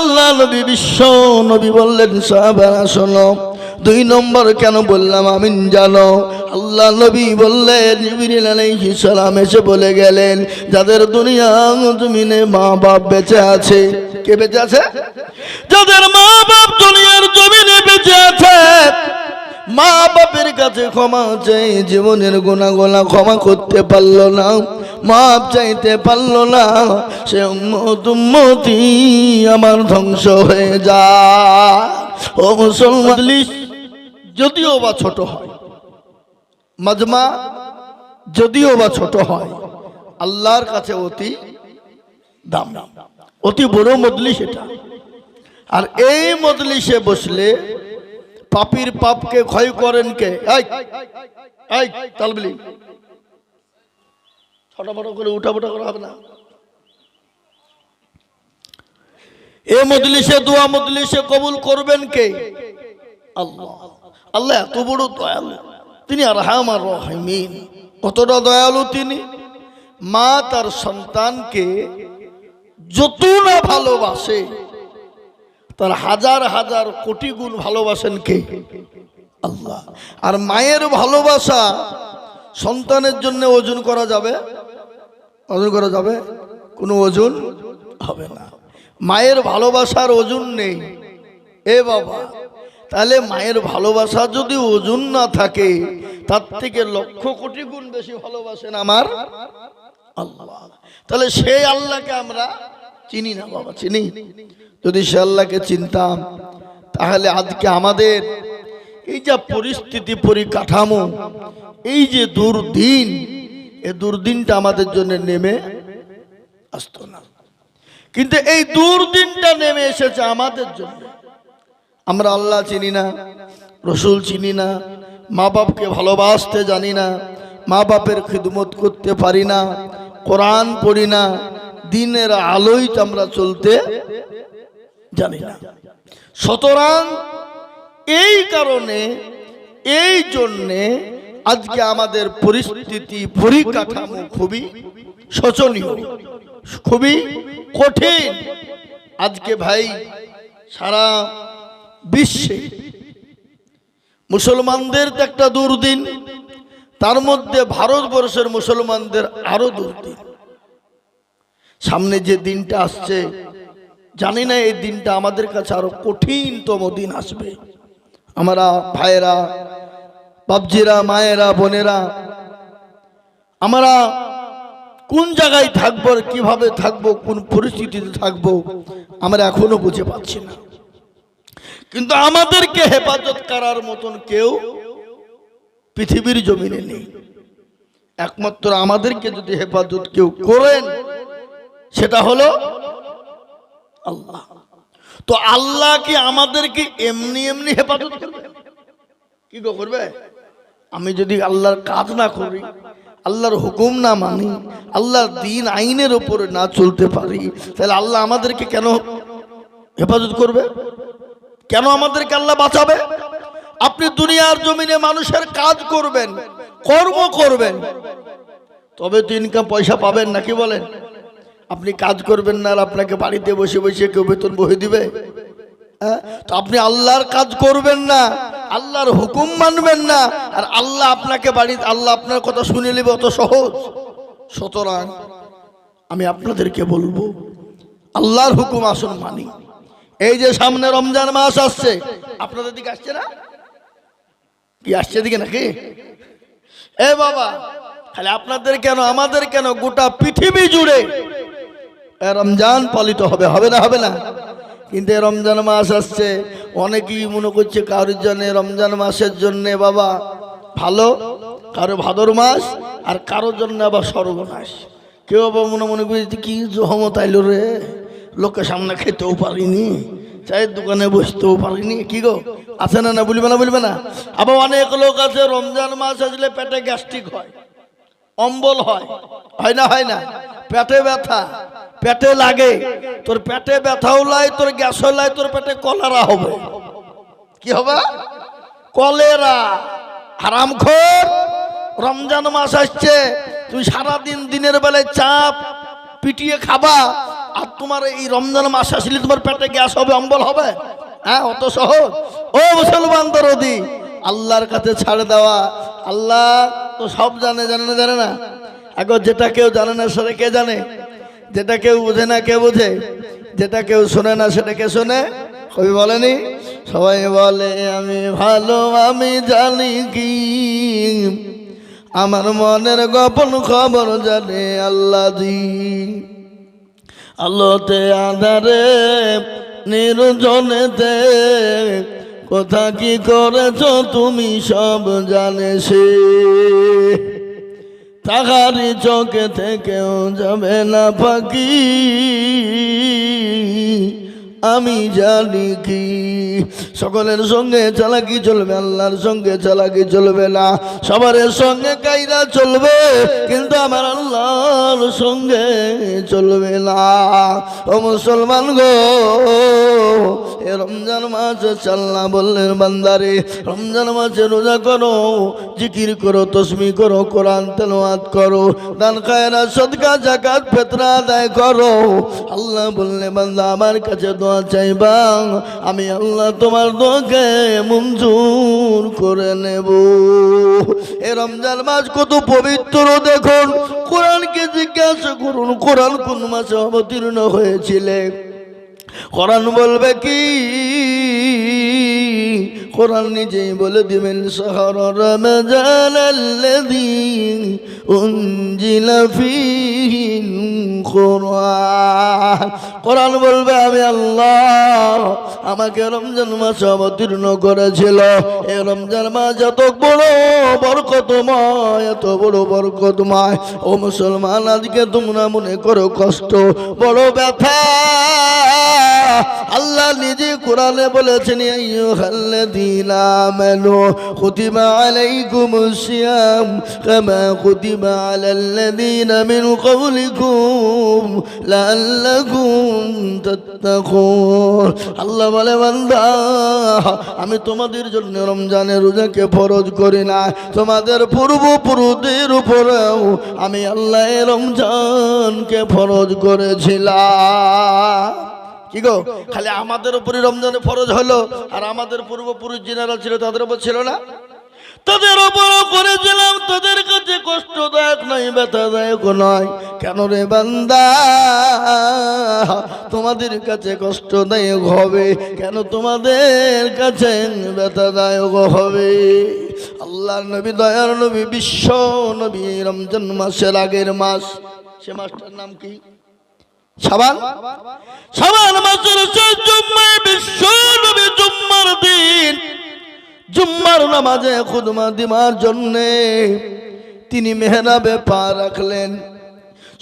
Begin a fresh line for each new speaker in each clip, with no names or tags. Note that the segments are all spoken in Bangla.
আল্লাহ নবী, বিশ্ব নবী বললেন, সাহাবারা, শোনো, দুই নম্বর কেন বললাম আমিন জানো? আল্লাহ নবী বললেন সালাম এসে বলে গেলেন, যাদের দুনিয়া জমিনে মা বাপ বেঁচে আছে, কে বেঁচে আছে? যাদের মা বাপ দুনিয়ার জমিনে বেঁচে আছে মা বাপের কাছে ক্ষমা চাই, জীবনের গোনা ক্ষমা করতে পারল না। মাপ চাইতে পারল না। সে উম্মতি আমার ধ্বংস হয়ে যা ও মুসলমান, যদিও বা ছোট হয়, মাজমা, যদিও বা ছোট হয়, আল্লাহর কাছে অতি দাম। অতি বড় মজলিস এটা। আর এই মজলিসে বসলে পাপির পাপকে ক্ষয় করেন কে? তালবিলি ছটাফট করে উঠাফটা করা হবে না। এ মজলিসে, দোয়া মজলিসে কবুল করবেন কে? আল্লাহ। আল্লাহ এত বড় দয়ালু। তিনি আর হামার রহিমিন। কতটা দয়ালু তিনি। মা তার সন্তানকে যত না ভালোবাসে তার হাজার হাজার কোটি গুণ ভালোবাসেন কে? আল্লাহ। আর মায়ের ভালোবাসা সন্তানের জন্য ওজন করা যাবে? ওজন করা যাবে? কোনো ওজন হবে না। মায়ের ভালোবাসার ওজন নেই। এ বাবা, তাহলে মায়ের ভালোবাসা যদি ওজন না থাকে, তার থেকে লক্ষ কোটি গুণ বেশি ভালোবাসেন আমার আল্লাহ। তাহলে সেই আল্লাহকে আমরা চিনি না বাবা, চিনি। যদি সে আল্লাহকে চিনতাম, তাহলে আজকে আমাদের এই যা পরিস্থিতি, পরিকাঠামো, এই যে দুর্দিন এই দুর্দিনটা আমাদের জন্য নেমে আসতো না। কিন্তু এই দুর্দিনটা নেমে এসেছে আমাদের জন্য। আমরা আল্লাহ চিনি না, রসুল চিনি না মা বাপকে ভালোবাসতে জানি না মা বাপের খিদমত করতে পারি না, কোরআন পড়ি না দিনের আলোয় আমরা চলতে জানি না। সুতরাং এই কারণে, এই জন্যে আজকে আমাদের পরিস্থিতি, পরিকাঠামো খুবই শোচনীয়, খুবই কঠিন। আজকে ভাই সারা বিশ্বে মুসলমানদের তো একটা দুর্দিন, তার মধ্যে ভারতবর্ষের মুসলমানদের আরও দুর্দিন। সামনে যে দিনটা আসছে, জানি না এই দিনটা আমাদের কাছে আরও কঠিনতম দিন আসবে। আমরা ভাইয়েরা বাবজিরা মায়েরা, বোনেরা, আমরা কোন জায়গায় থাকব আর কীভাবে থাকব, কোন পরিস্থিতিতে থাকব, আমরা এখনও বুঝে পাচ্ছি না। কিন্তু আমাদেরকে হেফাজত করার মতন কেউ পৃথিবীর জমিনে নেই। একমাত্র আমাদেরকে যদি হেফাজত কেউ করেন সেটা হলো আল্লাহ। তো আল্লাহ কি আমাদেরকে এমনি এমনি হেফাজত করবে? কি গো করবে? আমি যদি আল্লাহর কাজ না করি, আল্লাহর হুকুম না মানি, আল্লাহর দিন আইনের ওপরে না চলতে পারি, তাহলে আল্লাহ আমাদেরকে কেন হেফাজত করবে? কেন আমাদেরকে আল্লাহ বাঁচাবে? আপনি দুনিয়ার জমিনে মানুষের কাজ করবেন, কর্ম করবেন, তবে তো ইনকাম পয়সা পাবেন নাকি বলেন? আপনি কাজ করবেন না, আর আপনাকে বাড়িতে বসে বসে কেউ বেতন বহে দিবে? হ্যাঁ? তো আপনি আল্লাহর কাজ করবেন না, আল্লাহর হুকুম মানবেন না, আর আল্লাহ আপনাকে বাড়ি, আল্লাহ আপনার কথা শুনে নেবে, অত সহজ। সুতরাং আমি আপনাদেরকে বলব, আল্লাহর হুকুম আসুন মানি। এই যে সামনে রমজান মাস আসছে, আপনাদের দিকে আসছে না? কি আসছে দিকে নাকি? এ বাবা খালি আপনাদের কেন, আমাদের কেন গোটা পৃথিবী জুড়ে রমজান পালিত হবে হবে না হবে না। কিন্তু রমজান মাস আসছে, অনেকেই মনে করছে, কারোর জন্য রমজান মাসের জন্য বাবা ভালো, কারও ভাদর মাস, আর কারোর জন্য আবার সর্বনাশ। কেউ আবার মনে মনে করছে কি জহমত আইলো রে, লোকের সামনে খেতেও পারিনি, চায়ের দোকানে বসতেও পারিনি, কি গো? আছে না না, বলবে না বলবে না। আবার অনেক লোক আছে, রমজান মাস আসলে পেটে গ্যাস্ট্রিক হয়, অম্বল হয় হয় না হয় না, পেটে ব্যথা। পেটে লাগে, তোর পেটে ব্যথাও লাই, তোর গ্যাসও লাই, তোর পেটে কলেরা হবে। কি হবে? কলেরা। হারামখোর রমজান মাস আসছে, তুই সারাদিন দিনের বেলায় চাপ, পিটিয়ে খাবা, আর তোমার এই রমজান মাস আসলে তোমার পেটে গ্যাস হবে, অম্বল হবে। হ্যাঁ অত সহজ। ও মুসলমান দরদি, আল্লাহর কাছে ছাড় দেওয়া। আল্লাহ তো সব জানে জানে না জানে না। এখন যেটা কেউ জানে না, সেটা কে জানে? যেটা কেউ বোঝে না, কে বোঝে? যেটা কেউ শোনে না, সেটা কে শোনে? কবি বলেনি? সবাই বলে, আমি ভালো, আমি জানি কি। আমার মনের গোপন খবর জানে আল্লাহ দি আলোতে আধারে, নির্জনেতে। কোথা কি করেছ তুমি সব জানে সে। তাহারি চোখে থেকেও যাবে না পাখি আমি জানি কি? সকলের সঙ্গে চালাকি চলবে, আল্লাহর সঙ্গে চালাকি চলবে না। সবার সঙ্গে কাইরা চলবে, কিন্তু আমার আল্লাহর সঙ্গে চলবে না। ও মুসলমান গো, এ রমজান মাস চাল্লা বললেন, বান্দারে, রমজান মাসে রোজা করো, জিকির করো তসমি করো, কোরআন তেলাওয়াত করো, দান খায়রা সদকা জাকাত ফেতরা আদায় করো। আল্লাহ বললে বান্দা, আমার কাছে দোয়া চাইবা, আমি আল্লাহ তোমার দোকে মঞ্জুর করে নেব। এ রমজান মাস কত পবিত্র, দেখুন। কোরআনকে জিজ্ঞাসা করুন, কোরআন কোন মাসে অবতীর্ণ হয়েছিলে? কোরআন বলবে কি? কোরআন নিজেই বলে দিবেন, শহর রমজান কোরআন। বলবে, আমি আল্লাহ আমাকে রমজান মাস অবতীর্ণ করেছিল। এ রমজান মাস এত বড় বরকতময়, এত বড় বরকতময়। ও মুসলমান, আজকে তোমরা মনে করো কষ্ট, বড় ব্যথা। আল্লাহ নিজে কোরআনে বলেছেন আল্লাহ বলে আমি তোমাদের জন্য রমজানের রোজাকে ফরজ করি না। তোমাদের পূর্বপুরুষদের উপরেও আমি আল্লাহ রমজানকে ফরজ করেছিলাম। কি গো? খালি আমাদের উপরে রমজানে ফরজ হলো, আর আমাদের পূর্বপুরুষ জেনারেল ছিল, তাদের উপর ছিল না? তাদের ওপরও করেছিলাম, তাদের কাছে কষ্টদায়ক নয়, ব্যথাদায়ক নয়। কেন রে বান্দা? তোমাদের কাছে কষ্টদায়ক হবে, কেন তোমাদের কাছে ব্যথাদায়ক হবে? আল্লাহ নবী, দয়ার নবী, বিশ্ব নবী, রমজান মাসের আগের মাস। সে মাসটার নাম কি? সাবান সাবান মাসের শেষ জুম্মায় বিশ্ব নবী জুম্মার দিন। জুম্মার নামাজে খুদমা দিমার জন্যে তিনি মেহরাবে পা রাখলেন।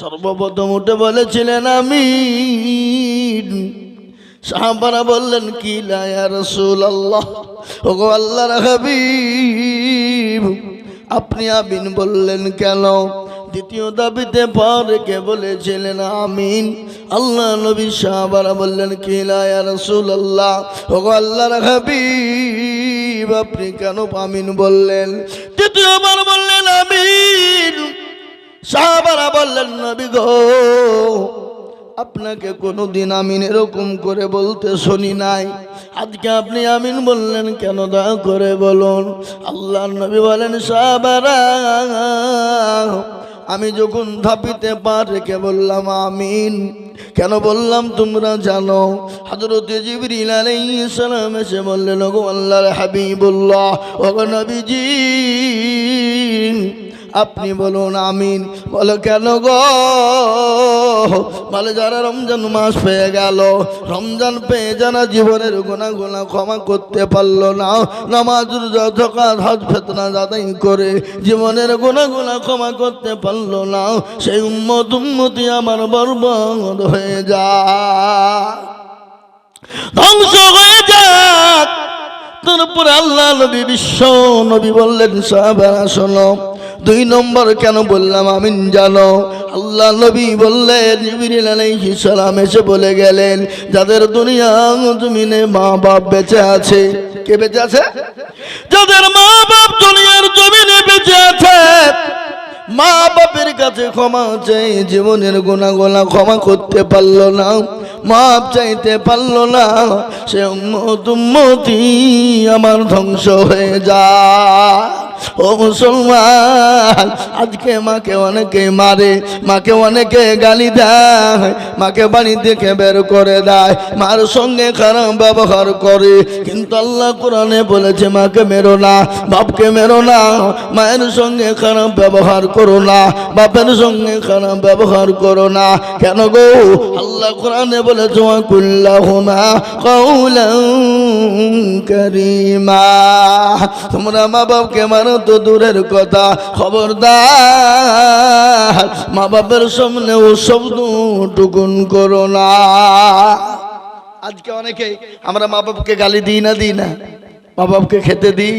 সর্বপ্রথম উঠে বলেছিলেন আমি সাহাবারা বললেন, কি লায়া রসুল আল্লাহ ওগো আল্লাহ আপনি আবিন বললেন কেন? দ্বিতীয় দাবিতে পরে কে বলেছিলেন, আমিন। আল্লাহ নবী সাহাবারা বললেন, কি লায়া রসুল আল্লাহ ওগো আল্লাহর হাবিব, আপনি কেন আমিন বললেন? তৃতীয়বার বললেন, আমিন। সাহাবারা বললেন, নবী গো, আপনাকে কোনোদিন আমিন এরকম করে বলতে শুনি নাই। আজকে আপনি আমিন বললেন, কেন দয়া করে বলুন? আল্লাহ নবী বলেন, সাহাবারা আমি যখন ধাপিতে কে বললাম, আমিন। কেন বললাম, তোমরা জানো। হযরত জিবরিল এসে বললেন, ওগো আল্লাহর হাবিবুল্লাহ, ওগো নবীজি আপনি বলুন আমিন। বলো কেন গো? বলে যারা রমজান মাস পেয়ে গেল, রমজান পেয়ে যারা জীবনের গোনা গোনা ক্ষমা করতে পারল না নামাজ যথকাল হজ ফেতনা যাদাই করে জীবনের গোনা গোনা ক্ষমা করতে পারল না, সেই উম্মত উম্মতি আমার বর্বদ হয়ে যা ধ্বংস হয়ে যাক। তারপরে আল্লাহ নবী বিশ্ব নবী বললেন, সাহাবারা শোনো দুই নম্বর কেন বললাম, আমিন জানো? আল্লাহ নবী বললেন, জিবরিল আলাইহিস সালাম এসে বলে গেলেন, যাদের দুনিয়া জমিনে মা বাপ বেঁচে আছে, কে বেঁচে আছে? যাদের মা বাপ দুনিয়ার জমিনে বেঁচে আছে মা বাপের কাছে ক্ষমা চাই জীবনের গোনা ক্ষমা করতে পারল না, মাপ চাইতে পারল না, সে উম্মতি আমার ধ্বংস হয়ে যায়। ও মুসলমান, আজকে মাকে অনেকে মারে, মাকে অনেকে গালি দেয়, মাকে বাড়ি থেকে বের করে দেয়, মার সঙ্গে খারাপ ব্যবহার করে। কিন্তু আল্লাহ কোরআনে বলেছে, মাকে মেরো না, বাপকে মেরো না, মায়ের সঙ্গে খারাপ ব্যবহার করো না, বাপের সঙ্গে খারাপ ব্যবহার করো না। কেন গো? আল্লাহ কোরআনে বলেছে কুল্লাহুমা কৌলাম করিমা। তোমরা মা বাপকে মারো তো দূরের কথা, খবরদার। মা বাপের সামনে ও শব্দ টুকুন করো না। আজকে অনেকে আমরা মা বাপকে গালি দিই না দিই না। মা বাপকে খেতে দিই,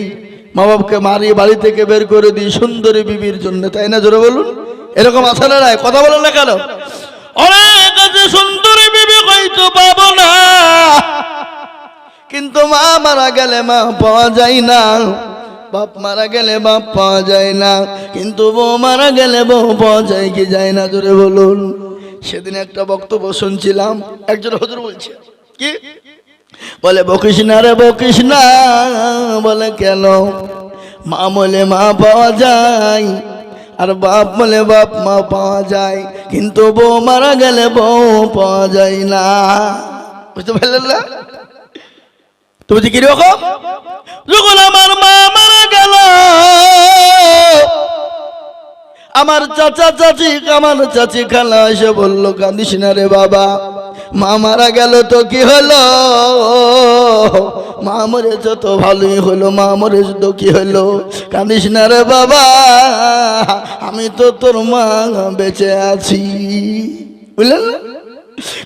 মা বাপকে মারি বাড়ি থেকে বের করে দিই সুন্দরী বিবির জন্য, তাই না জোরে বলুন? এরকম আছে না কথা বলেন না কেন? অনেক আছে সুন্দরী বিবি, হয়তো পাবো না। কিন্তু মা মারা গেলে মা পাওয়া যায় না। বাপ মারা গেলে বাপ পাওয়া যায় না, কিন্তু বউ মারা গেলে বউ পাওয়া যায় কি যায় না? জোরে বলুন। সেদিন একটা বক্তব্য শুনছিলাম, একজন হজুর বলছে, কি? বলে বকিস না রে বকিস না বলে, কেন? মা বলে, মা পাওয়া যায়। আর বাপ বলে, বাপ মা পাওয়া যায়। কিন্তু বউ মারা গেলে বউ পাওয়া যায় না। বুঝতে পারলেন না? তুমি কীরকম? যখন আমার মা গেল। আমার চাচা চাচি, আমার চাচি খালা এসে বলল, কাঁদিস না রে বাবা, মা মারা গেল তো কি হলো? মা মরেছে তো ভালোই হলো, মা মরেছে তো কি হলো? কাঁদিস না রে বাবা, আমি তো তোর মা বেঁচে আছি। বুঝলেন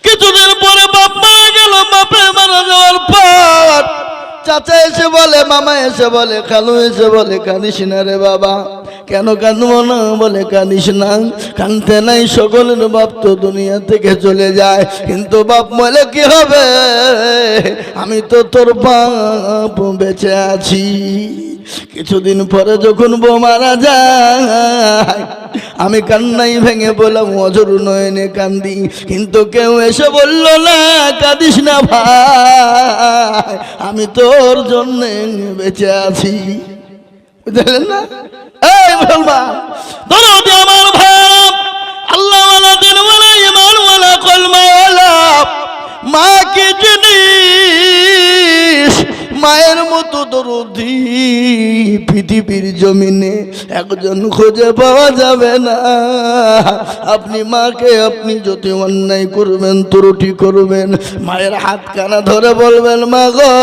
কিছুদিন পরে বাপ মারা গেল, বাপে মারা যাওয়ার পর চাচা এসে বলে মামা এসে বলে খালু এসে বলে কাঁদিস না রে বাবা। কেন কাঁদবো না বলে কাঁদিস না? কানতে নাই সকলের বাপ তো দুনিয়া থেকে চলে যায়। কিন্তু বাপ বলে কি হবে? আমি তো তোর বাপ বেঁচে আছি। কিছুদিন পরে যখন বউ মারা যায়, আমি কান্নাই ভেঙে বললাম, অজর নয়নে কান্দি। কিন্তু কেউ এসে বলল, না, কাঁদিস না ভাই, আমি তোর জন্যে বেঁচে আছি। বুঝলেন না এই মুসলমান দরদি আমার ভাই আল্লাহ ওয়ালা দিন ওয়ালা ইমান ওয়ালা কলমা ওয়ালা মা কি জিনিস মায়ের মতো দরদি পৃথিবীর জমিনে একজন খুঁজে পাওয়া যাবে না। আপনি মাকে আপনি যদি অন্যায় করবেন, ত্রুটি করবেন, মায়ের হাত কানা ধরে বলবেন, মা গো,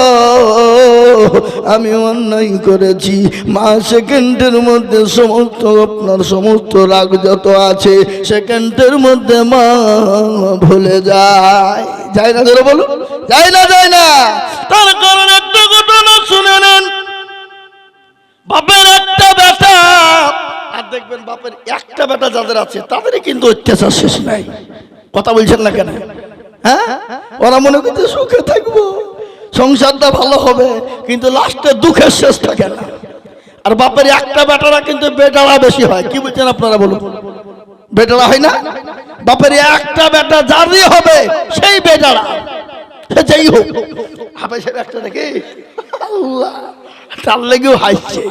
আমি অন্যায় করেছি। মা সেকেন্ডের মধ্যে সমস্ত আপনার সমস্ত রাগ যত আছে, সেকেন্ডের মধ্যে মা ভুলে যায়। যায় না ধরে বলুন? যায় না যায় না। তার কারণ একটা শুনে নেন। বাপের একটা বেটা। আর দেখবেন বাপের একটা বেটা যাদের আছে, তাদেরই কিন্তু অত্যাচার শেষ নাই। কথা বলছেন না কেন? হ্যাঁ? ওরা মনে করছে সুখে থাকব, সংসারটা ভালো হবে, কিন্তু লাস্টে দুঃখের শেষ থাকে না। আর বাপের একটা বেটারা কিন্তু বেটারা বেশি হয়। কি বলছেন আপনারা বলুন? বেটারা হয় না? বাপের একটা বেটা যারই হবে, সেই বেটারা। যেই হোক। হাফেজের একটা দেখি আল্লাহ তার লেগেও হাসছে।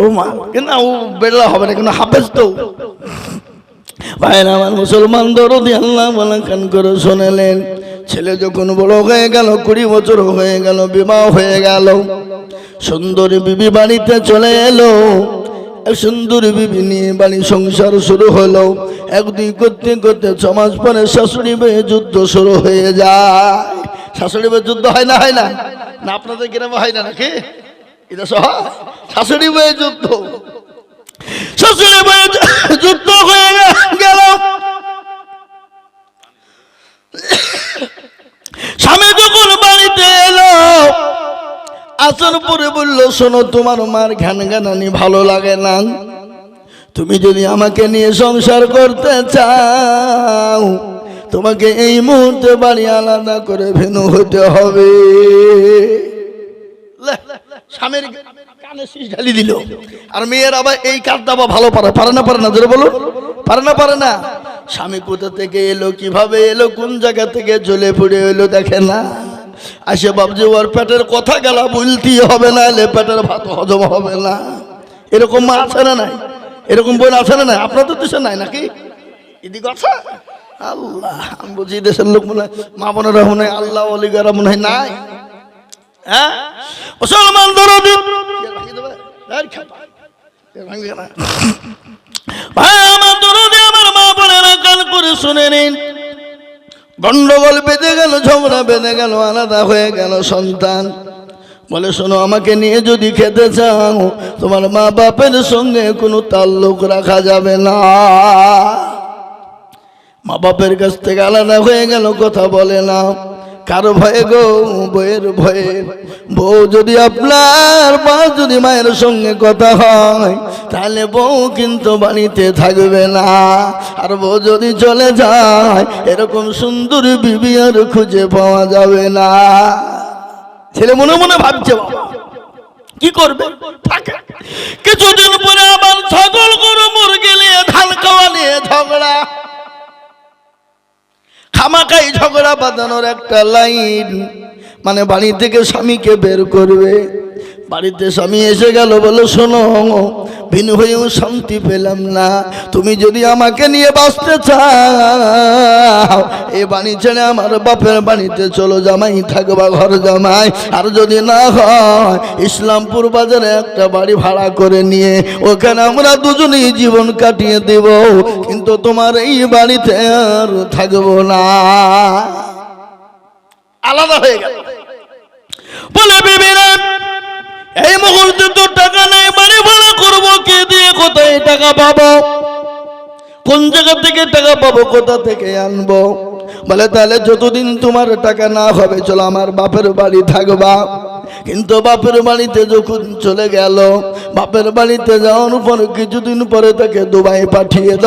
ও মা কিন্তু ও বেড়লা হবে না কিন্তু হাফেজ তো? ভাইরা আমার মুসলমান দরদি আল্লাহ বলেন কান করে শোনালেন। ছেলে যখন বড় হয়ে গেল কুড়ি বছর হয়ে গেল বিবাহ হয়ে গেল। সুন্দরী বিবি বাড়িতে চলে এলো। সুন্দরী বিবি নিয়ে বাড়ি সংসার শুরু হলো। এক দুই করতে করতে ছ মাস পরে শাশুড়ি মেয়ে যুদ্ধ শুরু হয়ে যায়। শাশুড়ি মেয়ে যুদ্ধ হয় না হয় না? না, আপনাদের গ্রামে হয় না নাকি? এটা সহ শাশুড়ি মেয়ে যুদ্ধ। শাশুড়ি মেয়ে যুদ্ধ হয়ে গেল। স্বামী যখন বাড়িতে এলো আসর পরে বলল, শোনো, তোমার মার ঘ্যান ঘ্যানানি ভালো লাগে না। তুমি যদি আমাকে নিয়ে সংসার করতে চাও তোমাকে এই মুহূর্তে বাড়ি আলাদা করে ভেনু হতে হবে। স্বামীর কানে শীষ আর মেয়ের আবার এই কাজটা আবার ভালো পারে পারে না পারে না জোরে বলো। পারে না পারে না। স্বামী কোথা থেকে এলো, কীভাবে এলো, কোন জায়গা থেকে জ্বলে পড়ে এলো, দেখে না। আসে বাবজি ওর পেটের কথা গেলা, বলতে হবে না, এলে পেটের ভাত হজম হবে না। এরকম মা আছে না নাই? এরকম বোন আছে না নাই? আপনাদের দেশে নাই নাকি? এদিকে আছে? আল্লাহ, আমি বলছি দেশের লোক মনে হয়, মা বোনেরা মনে হয় আল্লাহ অলিগারা মনে হয় নাই। হ্যাঁ? আমার কান করে শুনে নিন। গন্ডগোল বেঁধে গেল, ঝগড়া বেঁধে গেল, আলাদা হয়ে গেল সন্তান। বলে, শোনো, আমাকে নিয়ে যদি খেতে চাও, তোমার মা বাপের সঙ্গে কোনো তাল্লুক রাখা যাবে না। মা বাপের কাছ থেকে আলাদা হয়ে গেল, কথা বলে না। কারও ভয়ে গো বইয়ের ভয়ে। বউ যদি আপনার মা যদি মায়ের সঙ্গে কথা হয়, তাহলে বউ কিন্তু বাড়িতে থাকবে না। আর বউ যদি চলে যায়, এরকম সুন্দর বিবি আর খুঁজে পাওয়া যাবে না। ছেলে মনে মনে ভাবছে, বাবা, কি করবে? থাকে। কিছুদিন খামাকাই ঝগড়া বাঁধানোর একটা লাইন। মানে বাড়ি থেকে স্বামীকে বের করবে। বাড়িতে স্বামী এসে গেল বলে শোনো ভিন হয়েও শান্তি পেলাম না। তুমি যদি আমাকে নিয়ে বাঁচতে চাও, এ বাড়ি ছেড়ে আমার বাপের বাড়িতে চলো, জামাই থাকবা ঘর জামাই। আর যদি না হয়, ইসলামপুর বাজারে একটা বাড়ি ভাড়া করে নিয়ে, ওখানে আমরা দুজনেই জীবন কাটিয়ে দেব। কিন্তু তোমার এই বাড়িতে আর থাকব না। আলাদা হয়ে গেল। বলে, বিবিরা এই মুহূর্তে তো টাকা নেই, বাড়ি ভাড়া করব, কে দিয়ে কোথায় টাকা পাবো? কোন জায়গা থেকে টাকা পাবো, কোথা থেকে আনব? বলে, তাহলে যতদিন তোমার টাকা না হবে, চলো আমার বাপের বাড়ি থাকবা। কিন্তু বাপের বাড়িতে যখন চলে গেল, বাপের বাড়িতে যাওয়ার পর কিছুদিন পরে তাকে দুবাই পাঠিয়ে দাও।